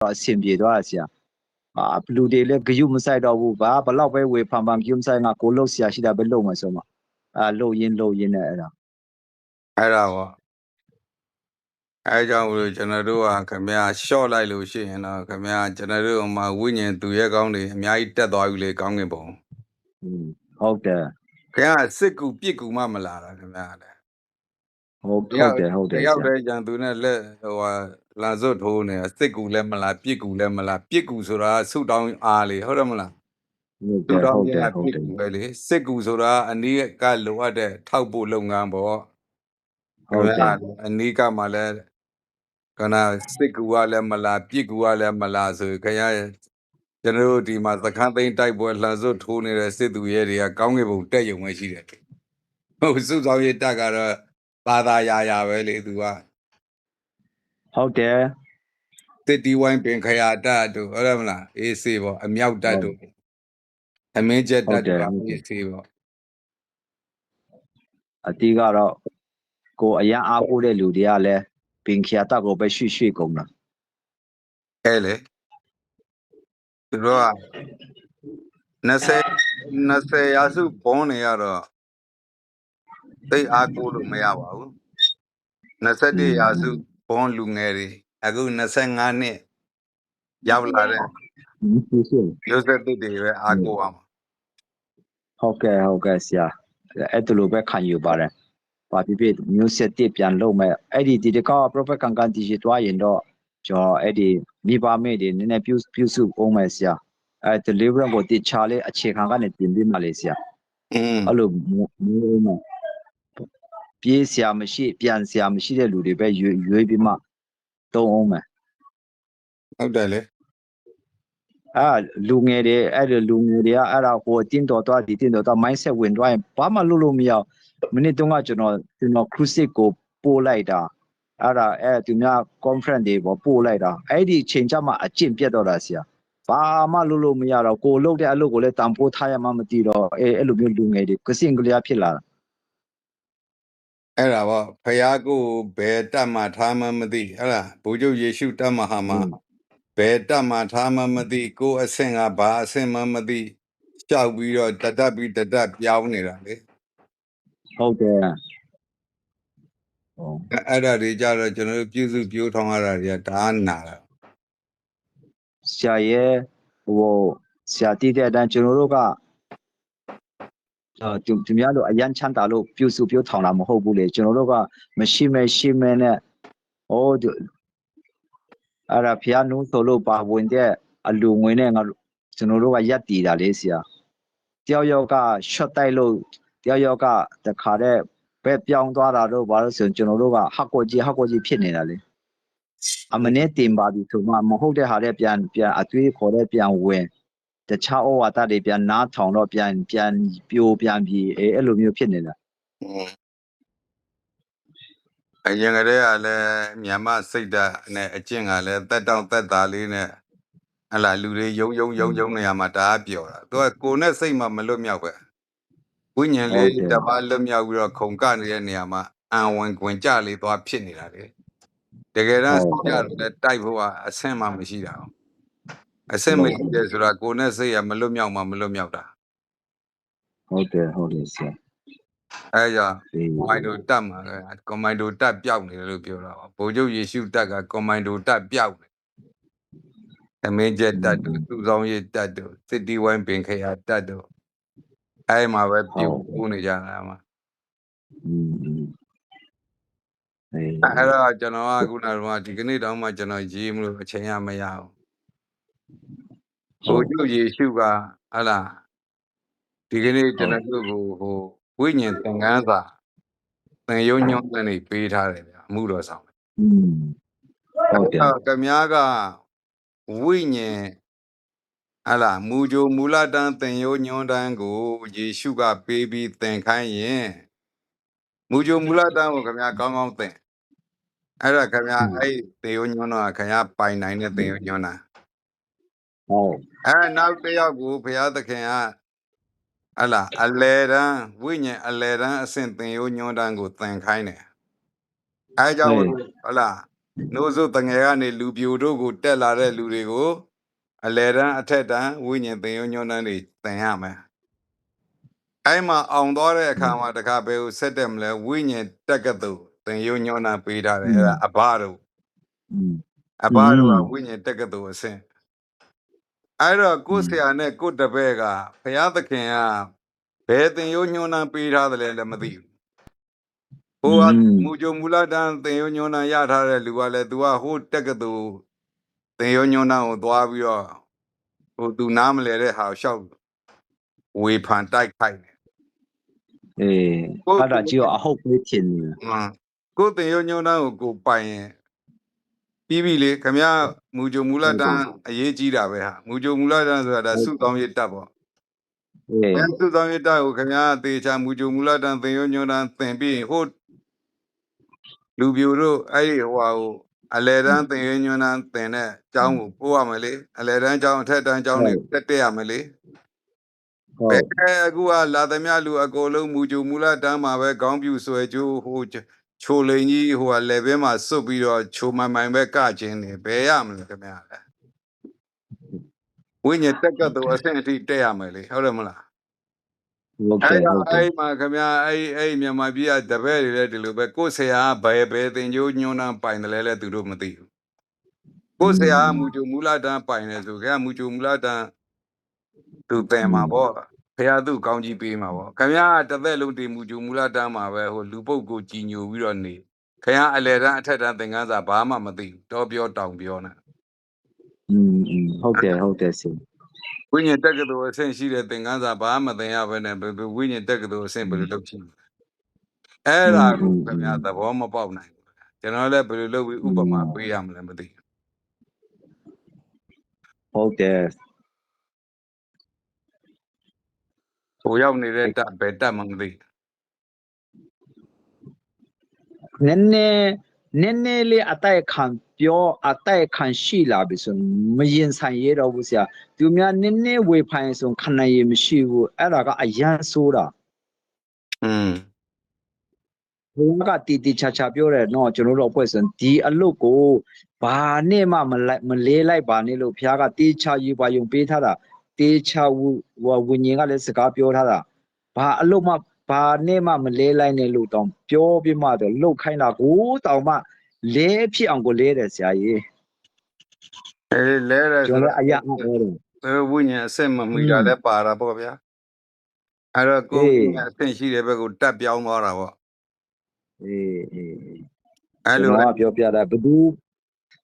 တော့အဆင်ပြေသွားတာဆရာအာဘလူတွေလည်းဂယုမဆိုင်တော့ဘူးဘာဘလောက်ပဲဝေဖန်ပန်ဂယုမဆိုင်ငါကိုလုတ်ဆရာရှိတာပဲလုတ်မယ်ဆိုမှအာလုတ်ရင်းလုတ်ရင်းနဲ့အဲ့ဒါအဲ့ဒါပေါ့အဲကြောင့်မလို့ကျွန်တော်တို့ကခမရရှော့လိုက်လို့ရှိရင်တော့ခမရကျွန်တော်တို့မှာဝိညာဉ်သူရဲကောင်းတွေအများကြီးတက်သွားပြီလေကောင်းကင်ဘုံอืมဟုတ်တယ်ခင်ဗျာစစ်ကူပြစ်ကူမှမလာတာခင်ဗျာလေဟုတ်ဟုတ်တယ်ဟုတ်တယ်တဆယောက်ရာတည်းကြံသူနဲ့လက်ဟိုဟာ လာစွတ်ထိုးနေစစ်ကူလည်းမလားပြစ်ကူလည်းမလားပြစ်ကူဆိုတာဆုတောင်းအားလေဟုတ်တယ်မလားဟုတ်တဆုယ်တောင်းဟုတ်ပြတယ်တာဟုတ်ပြစ်တယ်ကူပဲလေစစ်ကူဆိုတာအနည်းကလိုအပ်တဲ့ထောက်ဖို့လုပ်ငန်းပေါ့ဟုတ်တယ်အနည်းကမှလည်းကနစစ်ကူကလည်းမလားပြစ်ကူကလည်းမလားဆိုခင်ဗျာကျွန်တော်တို့ဒီမှာသခန်းသိမ်းတိုက်ပွဲလှန်စွတ်ထိုးနေတဲ့စစ်သူရဲတွေကကောင်းကင်ဘုံတက်ယုံပဲရှိတယ်ဟုတ်စုဆောင်ရေးတက်ကတော့ဘာသာယာယာပဲလေသူက ဟုတ်တယ်တစ်တီဝိုင်းပင်ခရာတတ်တို့ဟုတ်တယ်မလားအေးစေးပေါ့အမြောက်တတ်တို့အမင်းချက်တတ်တို့အေးစေးပေါ့အတီးကတော့ကိုအရန်အားကိုးတဲ့လူတွေကလည်းပင်ခရာတက်ကိုပဲရွှေ့ရွှေ့ကုန်တာအဲလေသူတို့က20 20ရာစုဘုံနေရတော့သိပ်အားကိုးလို့မရပါဘူး21ရာစု ဘုံလူငယ်တွေအခု25နှစ်ရောက်လာတဲ့ရွှေ့ရွှေ့မျိုးဆက်သစ်တွေပဲအားကိုးအောင်ဟုတ်ကဲ့ဟုတ်ကဲ့ဆရာအဲ့ဒါလိုပဲခံယူပါတယ်။ဘာဖြစ်ဖြစ်မျိုးဆက်တစ်ပြန်လုပ်မဲ့အဲ့ဒီဒီတကော prophet ကန်ကန်တီရှိသွားရင်တော့ကျွန်တော်အဲ့ဒီမိဘမေတွေနည်းနည်းပြုပြုစုအောင်မယ်ဆရာ။အဲ့ deliverance ကိုတိချာလေးအခြေခံကနေပြင်ပြီးမှလေဆရာอืม။အဲ့လိုမျိုးမှ ပြေးဆရာမရှိ ပြန်ဆရာမရှိတဲ့လူတွေပဲရွေးရွေးပြီးမှတုံးအောင်မယ်ဟုတ်တယ်လေ။အဲ့လူငယ်တွေအဲ့ဒီလူငယ်တွေကအဲ့ဒါဟိုတင်းတော်တော့ဒီတင်းတော်တော့ mindset ဝင်သွားရင်ဘာမှလုပ်လို့မရဘူးမိနစ်တုန်းကကျွန်တော်ကျွန်တော် cruise ကိုပို့လိုက်တာအဲ့ဒါအဲ့သူများ conference တွေပေါ့ပို့လိုက်တာအဲ့ဒီချိန်ကျမှအကျင့်ပြတ်တော့တာဆရာဘာမှလုပ်လို့မရတော့ကိုလုပ်တဲ့အလုပ်ကိုလည်းတန်ဖိုးထားရမှမသိတော့အဲအဲ့လိုမျိုးလူငယ်တွေကစင်ကလေးဖြစ်လာတာ အဲ့ဒါပေါ့ဖယားကိုဘယ်တတ်မှထားမှမသိဟဲ့လားဘုရားယေရှုတတ်မှဟာမှာဘယ်တတ်မှထားမှမသိကိုယ်အဆင့်ကဘာအဆင့်မှမသိကြောက်ပြီးတော့တတ်တတ်ပြီးတတ်တတ်ပြောင်းနေတာလေဟုတ်တယ်ဟုတ်အဲ့ဒါတွေကြတော့ကျွန်တော်တို့ပြုစုပြောထောင်ရတာတွေကဒါနာတာဆရာရဲ့ဟိုဆရာတည်တဲ့အတိုင်းကျွန်တော်တို့က အာသူသူများတို့အရန်ချမ်းသာလို့ပြုစုပြုထောင်တာမဟုတ်ဘူးလေကျွန်တော်တို့ကမရှိမရှိမဲနဲ့ဟိုဒီအဲ့ဒါဖျားနုဆိုလို့ပါဝင်တဲ့အလူငွေနဲ့ငါတို့ကျွန်တော်တို့ကရက်တည်တာလေဆရာတယောက်ယောက်က short တိုက်လို့တယောက်ယောက်ကတခါတည်းပဲပြောင်းသွားတာတော့ဘာလို့ဆိုရင်ကျွန်တော်တို့ကဟက်ကိုကြီးဟက်ကိုကြီးဖြစ်နေတာလေအမနဲ့တင်ပါပြီဆိုမှမဟုတ်တဲ့ဟာတွေပြန်ပြန်အသွေးခေါ်တဲ့ပြန်ဝင် တခြားဩဝါဒတွေပြန်နားထောင်တော့ပြန်ပြန်ပြိုပြန်ပြီးအဲအဲ့လိုမျိုးဖြစ်နေတာအရင်ကတည်းကလည်းမြန်မာစိတ်ဓာတ်နဲ့အကျင့်ကလည်းတက်တောင့်တက်တာလေးနဲ့ဟလာလူတွေယုံယုံယုံယုံနေရမှာဒါအပြောတာသူကကိုယ်နဲ့စိတ်မှမလွတ်မြောက်ပဲဝိညာဉ်လေးတစ်ပါးလွတ်မြောက်ပြီးတော့ခုန်ကနေတဲ့နေရာမှာအံဝင်ခွင်ကြလေးသွားဖြစ်နေတာလေတကယ်တော့စိတ်ကြတယ်တိုက်ဖို့ကအဆင့်မှမရှိတာဘူး အစစ်မရှိတယ်ဆိုတာကိုယ်နဲ့စိတ်ကမလွတ်မြောက်မှမလွတ်မြောက်တာဟုတ်တယ်ဟုတ်တယ်ဆရာအဲကြောင့်ကွန်မိုင်ဒိုတက်မှာကကွန်မိုင်ဒိုတက်ပျောက်နေတယ်လို့ပြောတာပါဘုံချုပ်ယေရှုတက်ကကွန်မိုင်ဒိုတက်ပျောက်နေသမင်းကျက်တက်တို့သူဆောင်ရေးတက်တို့စစ်တီဝိုင်းပင်ခရာတက်တို့အဲမှာပဲပြုတ်ပူနေကြတာမှာအဲအဲ့တော့ကျွန်တော်ကခုနကဒီကနေ့တောင်မှကျွန်တော်ရေးမလို့အချိန်ရမရဘူး ဗိုလ်ချုပ်ယေရှုကဟလာဒီကနေ့ကျွန်တော်တို့ကိုဟိုဝိညာဉ်သင်္ကန်းစာသင်ယုံညွှန်းတဲ့နေပေးထားတယ်ဗျာအမှုတော်ဆောင်อืมဟုတ်တယ်အဲ့ကမြားကဝိညာဉ်ဟလာမူဂျိုမူလတန်းသင်ယုံညွှန်းတန်းကိုယေရှုကပေးပြီးသင်ခိုင်းရင်မူဂျိုမူလတန်းကိုခင်ဗျာကောင်းကောင်းသင်အဲ့ဒါခင်ဗျာအဲ့ဒီသင်ယုံညွှန်းတော့ခင်ဗျာပိုင်နိုင်တဲ့သင်ယုံညွှန်းတာ ဟုတ်အဲနောက်တစ်ယောက်ကိုဘုရားသခင်ကဟလာအလဲတန်းဝိညာဉ်အလဲတန်းအဆင့်သင်ရိုးညွန်းတန်းကိုသင်ခိုင်းတယ်အဲကြောင့်ဟလာနိုးစုတငယ်ကနေလူပြိုတို့ကိုတက်လာတဲ့လူတွေကိုအလဲတန်းအထက်တန်းဝိညာဉ်သင်ရိုးညွန်းတန်းတွေသင်ရမယ်အဲ့မှာအောင်သွားတဲ့အခါမှာတခါဘယ်ကိုဆက်တယ်မလဲဝိညာဉ်တက်ကတူသင်ယုံညွန်းတာပေးထားတယ်အဲ့ဒါအဘတို့အဘတို့ကဝိညာဉ်တက်ကတူအဆင့် အဲ့တော့ကိုဆရာနဲ့ကိုတပည့်ကဘုရားသခင်ကဘယ်သင်ရိုးညွှန်းနှံပေးထားတယ်လဲလည်းမသိဘူးဟိုကမူကြုံမူလတန်းသင်ရိုးညွှန်းနှံရထားတဲ့လူကလည်း तू ကဟိုတက်ကတူသင်ရိုးညွှန်းနှံကိုသွားပြီးတော့ဟို तू နားမလဲတဲ့ဟာကိုရှောက်ဝေဖန်တိုက်ခိုက်နေအေးအဲ့ဒါကြီးကအဟုတ်ပဲဖြစ်နေကိုသင်ရိုးညွှန်းနှံကိုကိုပိုင်ရင် ပြီးပြီလေခမရမူဂျုံမူလတန်းအရေးကြီးတာပဲဟာမူဂျုံမူလတန်းဆိုတာဒါစုကောင်းရတတ်ပေါ့အဲစုကောင်းရတတ်ကိုခမရသေချာမူဂျုံမူလတန်းသင်ရညွန်းတန်းသင်ပြီးဟိုလူပြိုတို့အဲ့ဒီဟွာကိုအလဲတန်းသင်ရညွန်းတန်းသင်တဲ့ကျောင်းကိုပို့ရမယ်လေအလဲတန်းကျောင်းအထက်တန်းကျောင်းတွေတက်တက်ရမယ်လေဟုတ်အခုကလာသမျှလူအကုန်လုံးမူဂျုံမူလတန်းမှာပဲခေါင်းပြူဆွဲကြိုးဟို ချိုလိန်ကြီးဟိုကလေဘဲမှာစွတ်ပြီးတော့ချိုမိုင်မိုင်ပဲကခြင်းနေဘယ်ရမလဲခင်ဗျာလဲဝိညာဉ်တက်ကတော်အဆင့်အထိတက်ရမယ်လေဟုတ်တယ်မလားဟုတ်ကဲ့အဲ့ဟုတော့တ်ကဲ့အဲ့မှာခင်ဗျာအဲ့အဲ့မြန်မာပြည်ကတပည့်တွေလည်းဒီလိုပဲကိုယ်ဆရာကဘယ်ဘယ်တင်ကြိုးညွန်းတန်းပိုင်တယ်လဲလဲသူတို့မသိဘူးကိုယ်ဆရာကမူကြိုမူလာတန်းပိုင်တယ်ဆိုခင်ဗျာမူကြိုမူလာတန်းသူသင်မှာပေါ့ ဖရာသူ့ကောင်းကြီးပေးမှာပေါ့ခမရတသက်လုံးတည်မှုဂျူမူလာတန်းမှာပဲဟိုလူပုတ်ကိုကြီးညိုပြီးတော့နေခရအလဲတန်းအထက်တန်းသင်ခန်းစာဘာမှမသိဘူးတော့ပြောတောင်ပြောနေอืมဟုတ်တယ်ဟုတ်တယ်စီဝိညာဉ်တက္ကသိုလ်အဆင့်ရှိတဲ့သင်ခန်းစာဘာမှမသင်ရဘဲနဲ့ဝိညာဉ်တက္ကသိုလ်အဆင့်ဘယ်လိုလုပ်ချင်လဲအဲ့ဒါကိုခင်ဗျာသဘောမပေါက်နိုင်ဘူးကျွန်တော်လည်းဘယ်လိုလုပ်ပြီးဥပမာပေးရမလဲမသိဘူးဟုတ်တယ် ဟိုရောက်နေတဲ့တက်ဘယ်တက်မှမသိဘူးနည်းနည်းနည်းနည်းလေးအတိုက်ခံပြောအတိုက်ခံရှိလာပြီဆိုမရင်ဆိုင်ရတော့ဘူးဆရာသူများနည်းနည်းဝေဖိုင်ဆိုခဏရမရှိဘူးအဲ့ဒါကအရန်ဆိုးတာอืมဘုရားကတီတီချာချာပြောတယ်နော်ကျွန်တော်တို့အဖွဲ့ဆိုရင်ဒီအလုတ်ကိုဘာနဲ့မှမလိုက်မလေးလိုက်ပါနဲ့လို့ဘုရားကတေချာယူပါယုံပေးထားတာ တေချာဝဝဝิญဉ်ကလည်းစကားပြောထားတာဘာအလုတ်မှဘာနဲ့မှမလေးလိုက်နဲ့လို့တောင်ပြောပြမှတော့လုတ်ခိုင်းတာကိုတောင်မှလဲဖြစ်အောင်ကိုလဲတယ်ဆရာကြီးအဲလဲတယ်ကျွန်ဆိုတော်တော့လည်းအရာအော်တယ်အဲဝိညာဉ်အဆင့်မမိတာလည်းပါတာပေါ့ဗျာအဲ့တော့ကိုယ်အေးဝိညာဉ်အဆင့်ရှိတဲ့ဘက်ကိုတက်ပြောင်းသွားတာပေါ့အေးအေးအေးအဲ့ကျွန်လိုတော်ကပြောပြတာဘယ်သူ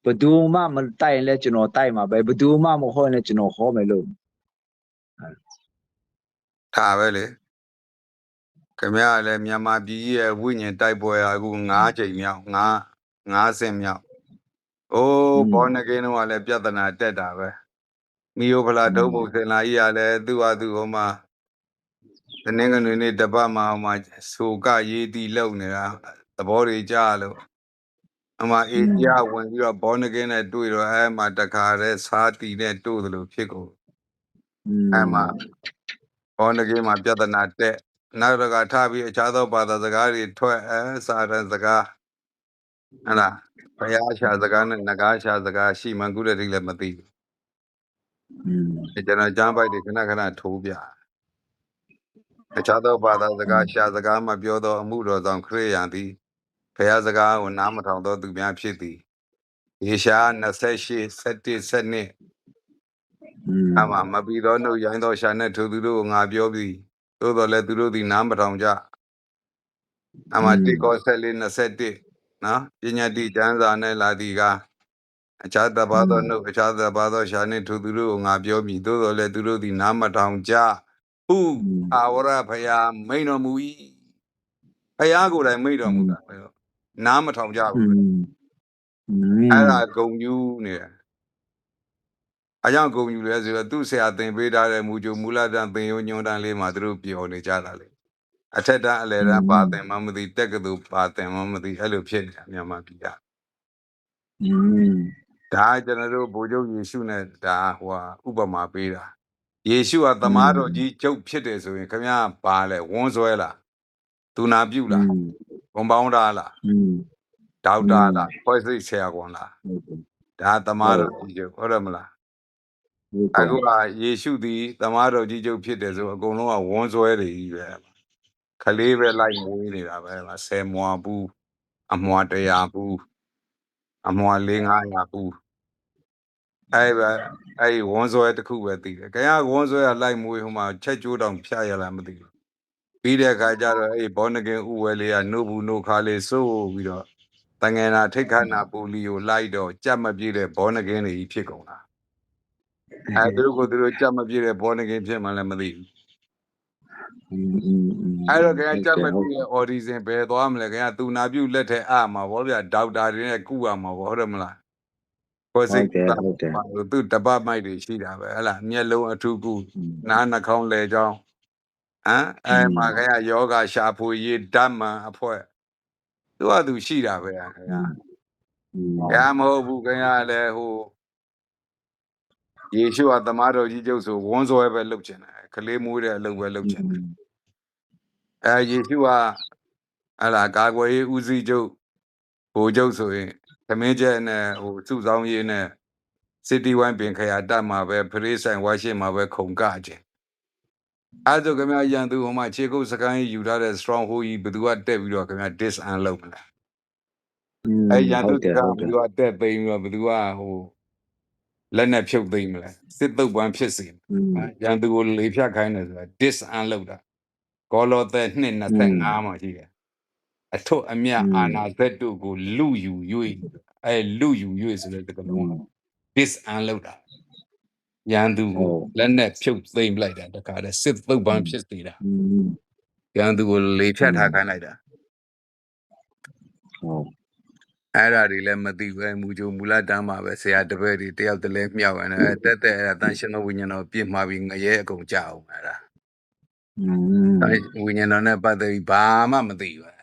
ဘယ်သူမှမတိုက်ရင်လည်းကျွန်တော်တိုက်မှာပဲဘယ်သူမှမဟောရင်လည်းကျွန်တော်ဟောမယ်လို့ ဒါပဲလေခင်ဗျားကလည်းမြန်မာပြည်ကြီးရဲ့ဝိညာဉ်တိုက်ပွဲဟာအခု9ချိန်မြောက်9 9ဆင့်မြောက်အိုးဘောနကင်းတော့ကလည်းပြဿနာတက်တာပဲမိယိုဖလာဒုံဘုံစင်လာကြီးကလည်းသူ့ဟာသူ့ဟိုမှာတနင်္ဂနွေနေ့တပတ်မှာဟိုမှာဆိုကရေးတီလုံနေတာသဘောတွေကြားလို့အမအေးကြဝင်ပြီးတော့ဘောနကင်းနဲ့တွေ့တော့အဲမှာတခါတည်းစားတီနဲ့တို့သလိုဖြစ်ကုန်อืมအဲ့မှာ ဘောနဂိမှာပြဿနာတက်နောက်တစ်ခါထပြီးအခြားသောဘာသာစကားတွေထွက်အဲစာရန်စကားဟဲ့လားဘုရားရှာစကားနဲ့နဂါရှာစကားရှိမှန်ကုတဲ့တိလည်းမသိဘူးอืมအဲကျွန်တော်ကြားပိုက်တွေခဏခဏထိုးပြအခြားသောဘာသာစကားရှာစကားမှပြောသောအမှုတော်ဆောင်ခရိယန်သည်ဘုရားစကားကိုနားမထောင်သောသူများဖြစ်သည်ယေရှာ28 17 17 အမှမပြီးသောနှုတ်ရိုင်းသောရှာနဲ့ထိုသူတို့ကိုငါပြောပြီးသို့တော်လည်းသူတို့သည်နားမထောင်ကြအမှတိကောဆက်လေး21နော်ပညာတိကျမ်းစာနဲ့လာသည်ကအခြားတပါသောနှုတ်အခြားတပါသောရှာနဲ့ထိုသူတို့ကိုငါပြောပြီးသို့တော်လည်းသူတို့သည်နားမထောင်ကြဟုအာဝရဖရာမိန်တော်မူ၏ဖရာကိုယ်တိုင်မိန်တော်မူတာနားမထောင်ကြဘူးအဲ့ဒါဂုံညူးနေတယ် အကြောင်းဂုံယူလဲဆိုတော့သူ့ဆရာသင်ပေးထားတဲ့မူကြိုမူလပြန်သင်ယုံညွန်းတန်းလေးမှာသူတို့ပြောနေကြတာလေအထက်တန်းအလယ်တန်းပါသင်မမသိတက်ကတူပါသင်မမသိအဲ့လိုဖြစ်နေတာမြန်မာပြည်ကอืมဒါကျွန်တော်တို့ဘိုလ်ချုပ်ယေရှုနဲ့ဒါဟိုဟာဥပမာပေးတာယေရှုကသမားတော်ကြီးကျုပ်ဖြစ်တယ်ဆိုရင်ခင်ဗျားပါလဲဝန်းဆွဲလားသူနာပြုလားဝန်ပေါင်းတာလားဒေါက်တာလားဖွဲ့စိတ်ဆရာကွန်လားဒါသမားတော်ကြီးကျုပ်ဟုတ်တယ်မလား အကဲ့ခုကယေရှုသည်သမားတော်ကြီးချုပ်ဖြစ်တယ်ဆိုအကုန်လုံးကဝန်းဆွဲတွေကြီးပဲခလေးပဲလိုက်မွေးနေတာပဲဆယ်မွာဘူးအမွာ100ဘူးအမွာ4 500ဘူးအဲ့ပဲအဲ့ဒီဝန်းဆွဲတစ်ခုပဲတည်တယ်ခင်ဗျာဝန်းဆွဲကလိုက်မွေးဟိုမှာချက်ကျိုးတောင်ဖြတ်ရလားမသိဘူးပြီးတဲ့အခါကျတော့အဲ့ဒီဘောနကင်ဥဝဲလေးကနှုတ်ဘူးနှုတ်ခါလေးစိုးပြီးတော့တငယ်နာထိတ်ခါနာပူလီကိုလိုက်တော့ကြက်မပြေတဲ့ဘောနကင်တွေကြီးဖြစ်ကုန်တာ အဲသူတို့ကိုသူတို့ကြက်မပြည့်တဲ့ဘောနကင်ဖြစ်မှလည်းမသိဘူးအဲ့တော့ခင်ဗျာကြက်မပြည့်တဲ့ origin ဘယ်သွားမလဲခင်ဗျာသူနာပြုလက်ထက်အမှာဗောဗျာဒေါက်တာတွေနဲ့ကုရမှာဗောဟုတ်တယ်မလားကိုယ်စိတ်ဟုတ်တယ်သူတပမိုက်တွေရှိတာပဲဟလားမျက်လုံးအထုကုနားနှာခေါင်းလဲကြောင်းဟမ်အဲ့မှာခင်ဗျာယောဂရှာဖွေရေးဓမ္မအဖွဲ့သူကသူရှိတာပဲခင်ဗျာခင်ဗျာမဟုတ်ဘူးခင်ဗျာလည်းဟို ယေရှုကသမားတော်ကြီးကျုပ်ဆိုဝန်းစွဲပဲလုပ်ချင်တယ်။ကလေးမွေးတဲ့အလုပ်ပဲလုပ်ချင်တယ်။အဲယေရှုကဟလာကာကွယ်ရေးဦးစီးချုပ်ဘိုလ်ချုပ်ဆိုရင်သမင်းကျက်နဲ့ဟိုစုဆောင်ရေးနဲ့စစ်တီဝိုင်းပင်ခရာတက်မှာပဲဖရေးဆိုင်ဝါရှင်းမှာပဲခုံကခြင်း။အဲဒါဆိုခင်ဗျာရန်သူဟိုမှာခြေကုပ်စကန်ယူထားတဲ့ strong hold ကြီးဘယ်သူကတက်ပြီးတော့ခင်ဗျာ disan လုပ်မလဲ။อืมအဲရန်ဟုသူတ်တယ်ကဟုတ်ဘတယ်ယ်သူကတက်သိမ်းပြီးတော့ဘယ်သူကဟို လက်နဲ့ဖြုတ်သိမ်းမလဲစစ်တုပ်ပန်းဖြစ်စေရန်သူကိုလေဖြတ်ခိုင်းတယ်ဆိုတာ disun လောက်တာဂေါ်လောသဲ225မှာရှိတယ်အထွတ်အမြတ်အာနာသက်တို့ကိုလူယူ၍အဲလူယူ၍ဆိုတဲ့တကလုံး disun လောက်တာရန်သူကိုလက်နဲ့ဖြုတ်သိမ်းလိုက်တာတခါတည်းစစ်တုပ်ပန်းဖြစ်စေတာရန်သူကိုလေဖြတ်ထားခိုင်းလိုက်တာဟုတ် အဲ့ဒါတွေလည်းမသိပဲမူကြိုမူလတန်းမှာပဲဆရာတပည့်တွေတယောက်တည်းလဲမြောက်ရတယ်အဲ့တက်တက်အဲ့ဒါတန်ရှင်တော်ဝိညာဉ်တော်ပြစ်မှာပြီးငရဲအကုန်ကြအောင်အဲ့ဒါ อืม တန်ဝိညာဉ်တော်နဲ့ပတ်သက်ပြီးဘာမှမသိဘူး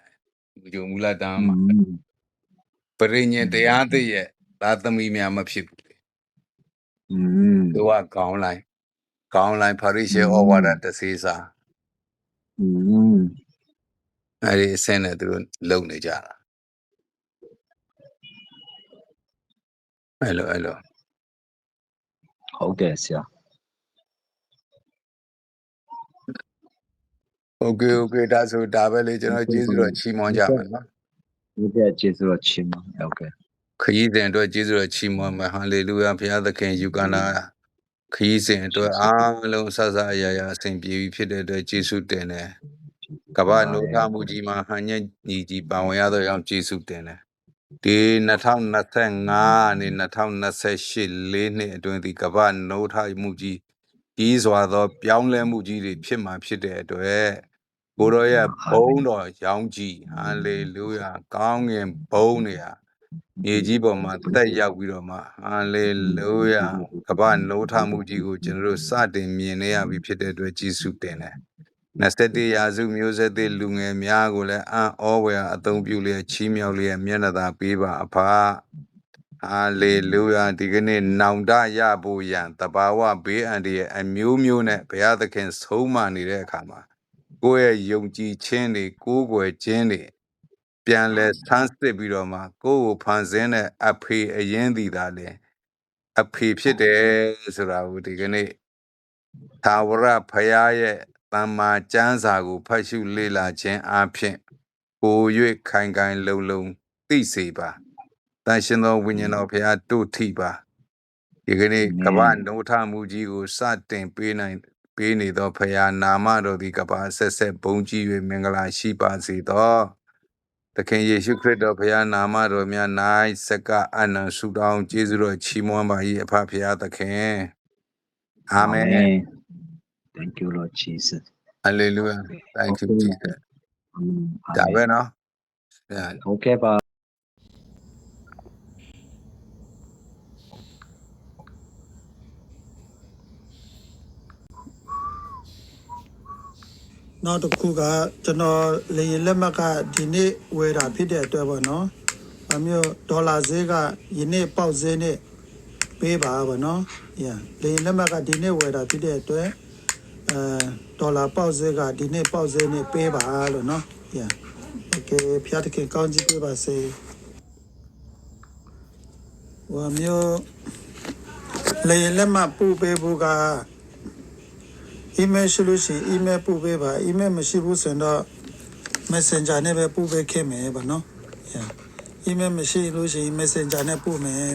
မူကြိုမူလတန်းမှာ อืม ပရိညင်တရားသိရဲ့သာသမီများမဖြစ်ဘူးလေ อืม သူကကောင်းလိုက်ကောင်းလိုက်ဖာရိရှေဩဝါဒတစေစာ อืม အဲ့ဒီအဆင့်နဲ့သူတို့လုံနေကြတာ အဲ့လိုအဲ့လို ဟုတ်တယ်ဆရာ โอเคโอเคဒါဆိုဒါပဲလေကျွန်တော်ကျေးဇူးတော်ချီးမွမ်းကြမယ်နော် ဒီတဲ့ကျေးဇူးတော်ချီးမှာဟုတ်ကဲ့ ခရီးစဉ်အတွက်ကျေးဇူးတော်ချီးမွမ်းမယ်ဟာလေလုယာဘုရားသခင်ယူကနာခရီးစဉ်အတွက်အားလုံးဆဆအရာရာအစဉ်ပြေပြီဖြစ်တဲ့အတွက်ကျေးဇူးတင်တယ်ကမ္ဘာနိုးထမှုကြီးမှာဟန်ညက်ညီကြီးပါဝင်ရသောကြောင့်ကျေးဇူးတင်တယ် ဒီ2025နဲ့2028လေးနှစ်အတွင်းဒီကမ္ဘာနိုးထမှုကြီးကြီးစွာသော ပြောင်းလဲမှုကြီးတွေဖြစ်မှာဖြစ်တဲ့အတွက်ကိုရောရဲ့ဘုန်းတော်ရောင်းကြည့်ဟာလေလုယာကောင်းငင်ဘုန်းတွေဟာမြေကြီးပေါ်မှာတက်ရောက်ပြီးတော့မှဟာလေလုယာကမ္ဘာနိုးထမှုကြီးကိုကျွန်တော်တို့စတင်မြင်နေရပြီဖြစ်တဲ့အတွက်ကျေးဇူးတင်တယ်။ 21ရာစုမျိုးဆက်သစ်လူငယ်များကိုလည်းအံ့ဩဝယ်အသုံးပြုလျက်ချီးမြှောက်လျက်မျက်နှာသာပေးပါအဖာ။ဟာလေလုယာဒီကနေ့နောင်တရဖို့ရန်တဘာဝဘေးအန္တရာယ်အမျိုးမျိုးနဲ့ဘုရားသခင်ဆုံးမနေတဲ့အခါမှာကိုယ့်ရဲ့ယုံကြည်ခြင်းတွေကိုးကွယ်ခြင်းတွေပြန်လဲဆန်းစစ်ပြီးတော့မှကိုယ့်ကိုဖန်ဆင်းတဲ့အဖေအရင်သည်သာလေအဖေဖြစ်တယ်ဆိုတာကိုဒီကနေ့သာဝရဖရာရဲ့ တမ္မာကျမ်းစာကိုဖတ်ရှုလေ့လာခြင်းအပြင်ကို၍ခိုင်ခိုင်လုံလုံသိစေပါတန်ရှင်သောဝိညာဉ်တော်ဖရာတို့ထိပါဒီကနေ့ကမ္ဘာနိုးထမှုကြီးကိုစတင်ပေးနိုင်ပေးနေသောဖရာနာမတော်သည်ကမ္ဘာဆက်ဆက်ဘုန်းကြီး၍မင်္ဂလာရှိပါစေသောသခင်ယေရှုခရစ်တော်ဘုရားနာမတော်များ၌စက္ကအနန္တဆုတောင်းကျေးဇူးတော်ချီးမွမ်းပါ၏အဖဖရာသခင်အာမင် thank you lord jesus hallelujah thank you jesus အာဒါမင်ပဲနော်အဲဟုတ်ကဲ့ပါနောက်တစ်ခုကကျွန်တော်လေယာဉ်လက်မှတ်ကဒီနေ့ဝယ်တာဖြစ်တဲ့အတွက်ပေါ့နော်။အမျိုးဒေါ်လာဈေးကယနေ့ပေါက်ဈေးနဲ့ပေးပါပေါ့နော်။ yeah လေယာဉ်လက်မှတ်ကဒီနေ့ဝယ်တာဖြစ်တဲ့အတွက် အဲဒေါ်လာပေါက်ဈေးကဒီနေ့ပေါက်ဈေးနဲ့ပေးပါလို့နော်။ Yeah. Okay ဖျားတခင်ကောင်းချီးပေးပါစေ။ဝါမျိုးလေလက်မှတ်ပို့ပေးဖို့က email ရှိလို့ရှိရင် email ပို့ပေးပါ။ email မရှိဘူးဆိုရင်တော့ messenger နဲ့ပဲပို့ပေးခဲ့မယ်ပေါ့နော်။ Yeah. email မရှိလို့ရှိရင် messenger နဲ့ပို့မယ်